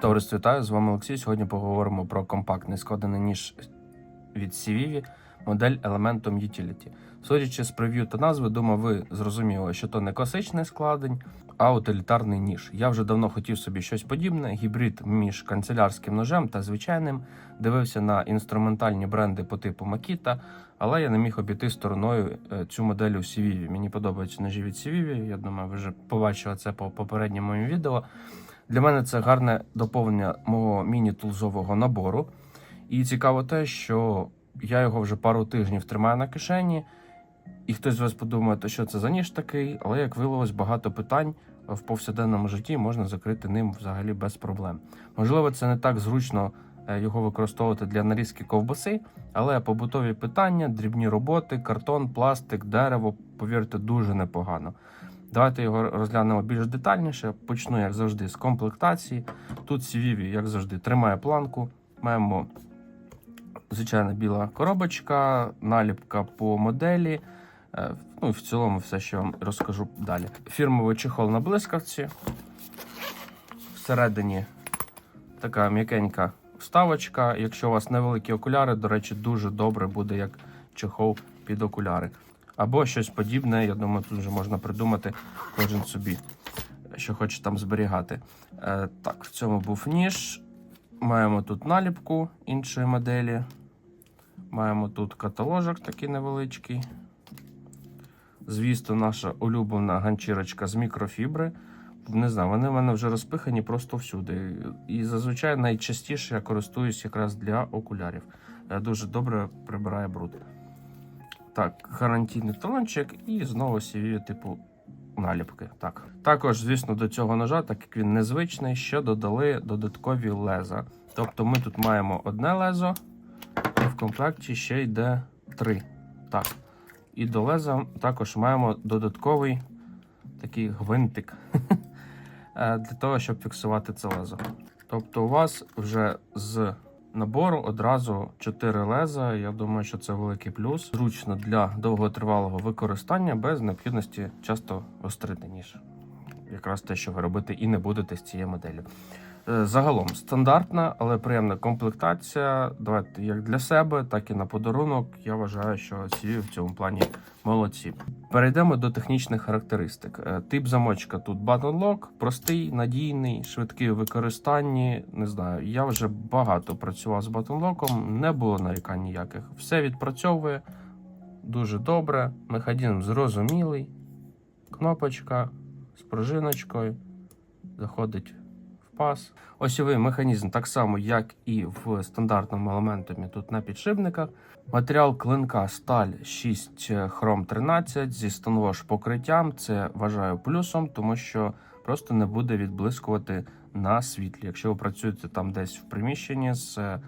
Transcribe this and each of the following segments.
Товариство вітаю, з вами Олексій. Сьогодні поговоримо про компактний складений ніж від Civivi, модель Elementum Utility. Судячи з прев'ю та назви, думаю, ви зрозуміли, що то не класичний складень, а утилітарний ніж. Я вже давно хотів собі щось подібне, гібрид між канцелярським ножем та звичайним. Дивився на інструментальні бренди по типу Makita, але я не міг обійти стороною е, цю модель у Civivi. Мені подобаються ножі від Civivi, Я думаю, ви вже побачили це по попередньому моєму відео. Для мене це гарне доповнення мого міні-тулзового набору. І цікаво те, що я його вже пару тижнів тримаю на кишені, і хтось з вас подумає, що це за ніж такий, але як виявилось, багато питань в повсякденному житті можна закрити ним взагалі без проблем. Можливо, це не так зручно е, його використовувати для нарізки ковбаси, але побутові питання, дрібні роботи, картон, пластик, дерево, повірте, дуже непогано. Давайте його розглянемо більш детальніше. Почну, як завжди, з комплектації. Тут Civivi, як завжди, тримає планку. Маємо звичайна біла коробочка, наліпка по моделі. Е, Ну в цілому все, що вам розкажу далі. Фірмовий чехол на блискавці. Всередині така м'якенька вставочка. Якщо у вас невеликі окуляри, до речі, дуже добре буде як чехол під окуляри. Або щось подібне, я думаю, тут вже можна придумати кожен собі, що хоче там зберігати. Е, так, в цьому був ніж. Маємо тут наліпку іншої моделі. Маємо тут каталожок такий невеличкий. Звісно, наша улюблена ганчірочка з мікрофібри. Не знаю, вони в мене вже розпихані просто всюди. І зазвичай найчастіше я користуюсь якраз для окулярів. Е, Дуже добре прибирає бруд. Так, гарантійний талончик і знову сіві типу наліпки. Так. Також, звісно, до цього ножа, так як він незвичний, ще додали додаткові леза. Тобто ми тут маємо одне лезо, і в комплекті ще йде три. Так. І до леза також маємо додатковий такий гвинтик е, для того, щоб фіксувати це лезо. Тобто, у вас вже з набору одразу 4 леза. Я думаю, що це великий плюс. Зручно для довготривалого використання без необхідності часто гострити ніж. Якраз те, що ви робите і не будете з цією моделлю. Е, Загалом стандартна, але приємна комплектація. Давайте як для себе, так і на подарунок. Я вважаю, що ці в цьому плані молодці. Перейдемо до технічних характеристик. Е, Тип замочка тут Button Lock, простий, надійний, швидкий у використанні. Не знаю, я вже багато працював з Lock, не було нарікань ніяких. Все відпрацьовує дуже добре. Механізм зрозумілий. Кнопочка з пружиночкою заходить пас. Осьовий механізм так само, як і в стандартному елементумі тут на підшипниках. Матеріал клинка сталь 6 хром 13 зі станвош покриттям. Це вважаю плюсом, тому що просто не буде відблискувати на світлі. Якщо ви працюєте там десь в приміщенні з е,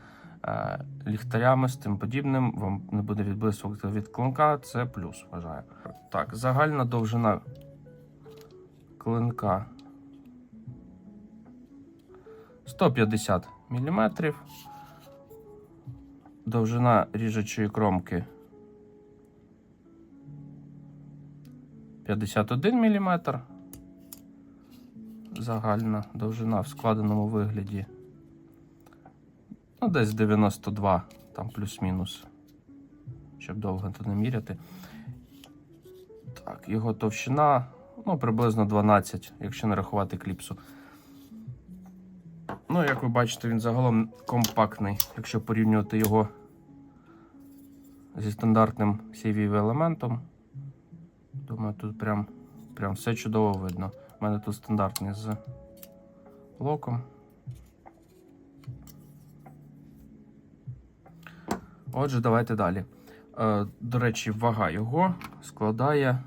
ліхтарями, з тим подібним, вам не буде відблискувати від клинка. Це плюс, вважаю. Так, загальна довжина клинка 150 мм. Довжина ріжучої кромки 51 мм. Загальна довжина в складеному вигляді. Ну, десь 92, там плюс-мінус, щоб довго то не міряти. Так, його товщина, ну, приблизно 12, якщо не рахувати кліпсу. Ну, як ви бачите, він загалом компактний, якщо порівнювати його зі стандартним CV елементом. Думаю, тут прям, прям все чудово видно. У мене тут стандартний з локом. Отже, давайте далі. Е, До речі, вага його складає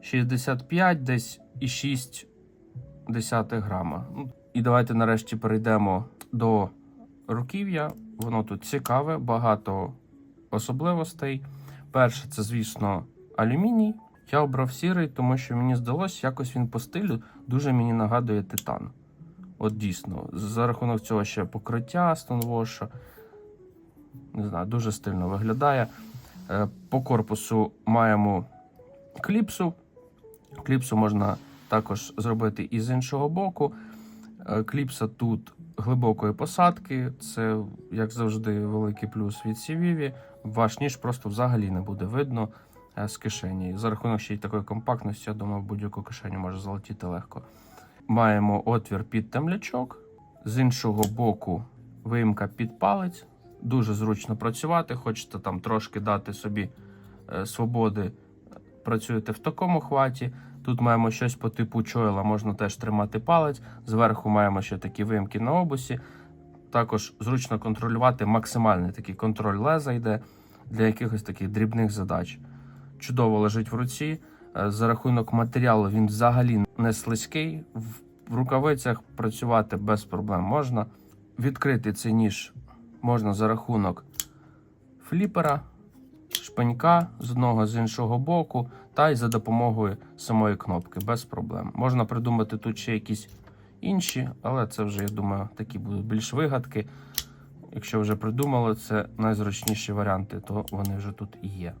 65 десь і 6 десятих грама. Ну, І давайте нарешті перейдемо до руків'я. Воно тут цікаве, багато особливостей. Перше, це, звісно, алюміній. Я обрав сірий, тому що мені здалося, якось він по стилю дуже мені нагадує титан. От дійсно, за рахунок цього ще покриття Stonewash. Не знаю, дуже стильно виглядає. Е, По корпусу маємо кліпсу. Кліпсу можна також зробити і з іншого боку. Е, Кліпса тут глибокої посадки, це, як завжди, великий плюс від CVV. Ваш ніж просто взагалі не буде видно е, з кишені. За рахунок ще й такої компактності, я думаю, будь-яку кишеню може залетіти легко. Маємо отвір під темлячок, з іншого боку виїмка під палець. Дуже зручно працювати. Хочете там трошки дати собі е, свободи, працюєте в такому хваті. Тут маємо щось по типу чойла, можна теж тримати палець. Зверху маємо ще такі виїмки на обусі. Також зручно контролювати максимальний такий контроль леза йде для якихось таких дрібних задач. Чудово лежить в руці. Е, За рахунок матеріалу він взагалі не слизький. В рукавицях працювати без проблем можна. Відкрити цей ніж можна за рахунок фліпера, шпинька з одного з іншого боку, та й за допомогою самої кнопки без проблем. Можна придумати тут ще якісь інші, але це вже, я думаю, такі будуть більш вигадки. Якщо вже придумали, це найзручніші варіанти, то вони вже тут і є.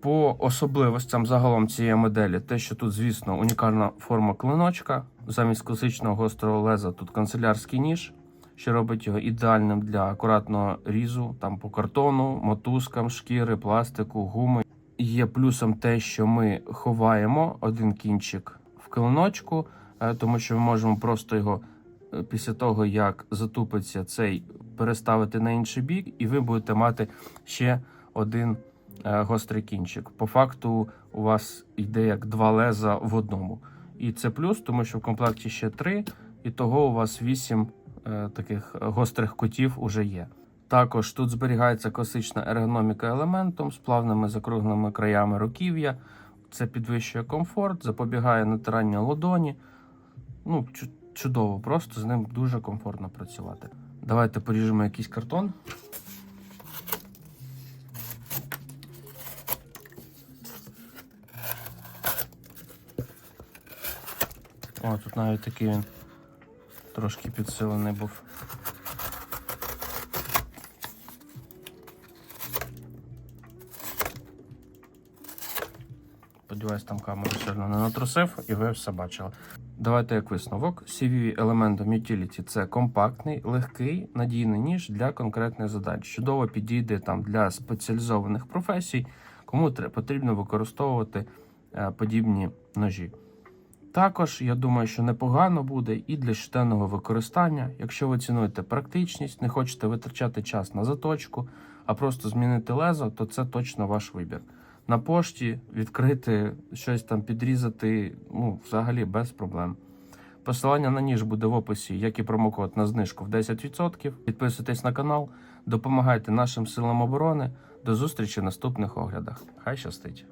По особливостям загалом цієї моделі, те, що тут, звісно, унікальна форма клиночка. Замість класичного гострого леза тут канцелярський ніж, що робить його ідеальним для акуратного різу там по картону, мотузкам, шкіри, пластику, гуми. Є плюсом те, що ми ховаємо один кінчик в клиночку, е, тому що ми можемо просто його е, після того, як затупиться цей, переставити на інший бік, і ви будете мати ще один е, гострий кінчик. По факту у вас йде як два леза в одному. І це плюс, тому що в комплекті ще три, і того у вас вісім таких гострих кутів уже є. Також тут зберігається класична ергономіка елементом з плавними закругленими краями руків'я. Це підвищує комфорт, запобігає натиранню ладоні. Ну, чудово, просто з ним дуже комфортно працювати. Давайте поріжемо якийсь картон. О, тут навіть такий він трошки підсилений був. Сподіваюсь, там камеру сильно не натрусив і ви все бачили. Давайте як висновок. CV Elementum Utility – це компактний, легкий, надійний ніж для конкретних задач. Чудово підійде там для спеціалізованих професій, кому потрібно використовувати е, подібні ножі. Також я думаю, що непогано буде і для щоденного використання. Якщо ви цінуєте практичність, не хочете витрачати час на заточку, а просто змінити лезо, то це точно ваш вибір. На пошті відкрити щось там підрізати, ну, взагалі без проблем. Посилання на ніж буде в описі, як і промокод на знижку в 10%. Підписуйтесь на канал, допомагайте нашим силам оборони. До зустрічі в наступних оглядах. Хай щастить!